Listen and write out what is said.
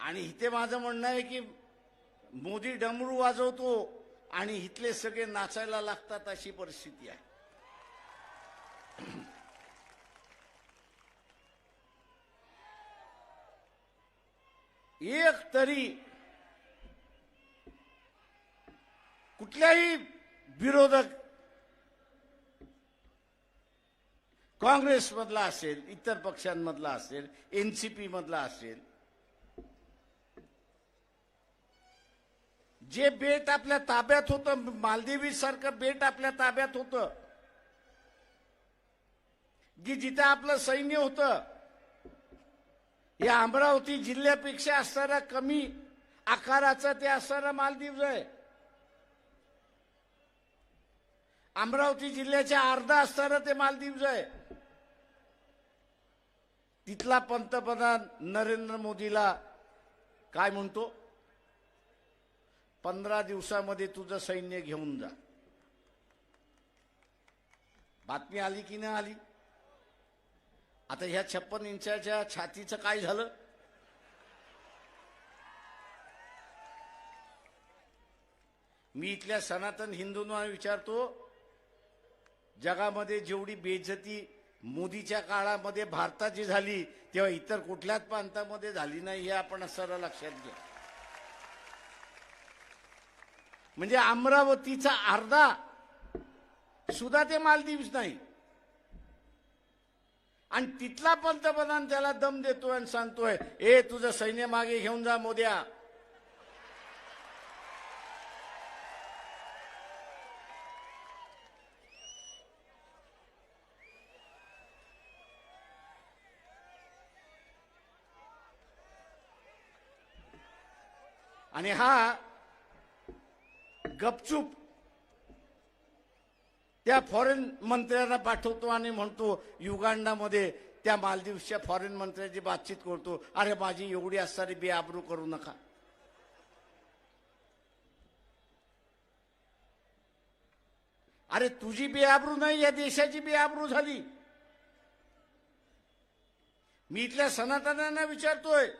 आणि इथे माझं म्हणणं आहे की मोदी डमरू वाजवतो आणि इथले सगळे नाचायला लागतात अशी परिस्थिती आहे. एक तरी कुठल्याही विरोधक काँग्रेसमधला असेल इतर पक्षांमधला असेल एनसीपी मधला असेल जे बेट आपल्या ताब्यात होतं मालदिवी सारखं बेट आपल्या ताब्यात होतं. की जिथे आपलं सैन्य होतं या अमरावती जिल्ह्यापेक्षा असणारा कमी आकाराचं ते असणारा मालदीव आहे. अमरावती जिल्ह्याच्या अर्धा असताना ते मालदीव आहे. तिथला पंतप्रधान नरेंद्र मोदीला काय म्हणतो? पंधरा दिवसामध्ये तुझं सैन्य घेऊन जा. बातमी आली की नाही आली? आता ह्या छप्पन इंचाच्या छातीचं काय झालं? मी इथल्या सनातन हिंदूंना विचारतो जगामध्ये जेवढी बेइज्जती मोदीच्या काळामध्ये भारताची झाली तेव्हा इतर कुठल्याच प्रांतामध्ये झाली नाही हे आपण सर्व लक्षात घ्या. म्हणजे अमरावतीचा अर्धा सुद्धा ते मालदीव्स नाही. आणि तिथला पंतप्रधान त्याला दम देतोय आणि सांगतोय ए तुझं सैन्य मागे घेऊन जा मोद्या. आणि हा गपचूप त्या फॉरेन मंत्र्यांना पाठवतो आणि म्हणतो युगांडामध्ये त्या मालदीवच्या फॉरेन मंत्र्याची बातचीत करतो. अरे माझी एवढी असणारी बेआबरू करू नका. अरे तुझी बेआबरू नाही या देशाची बेआबरू झाली. मी इथल्या सनातनांना विचारतोय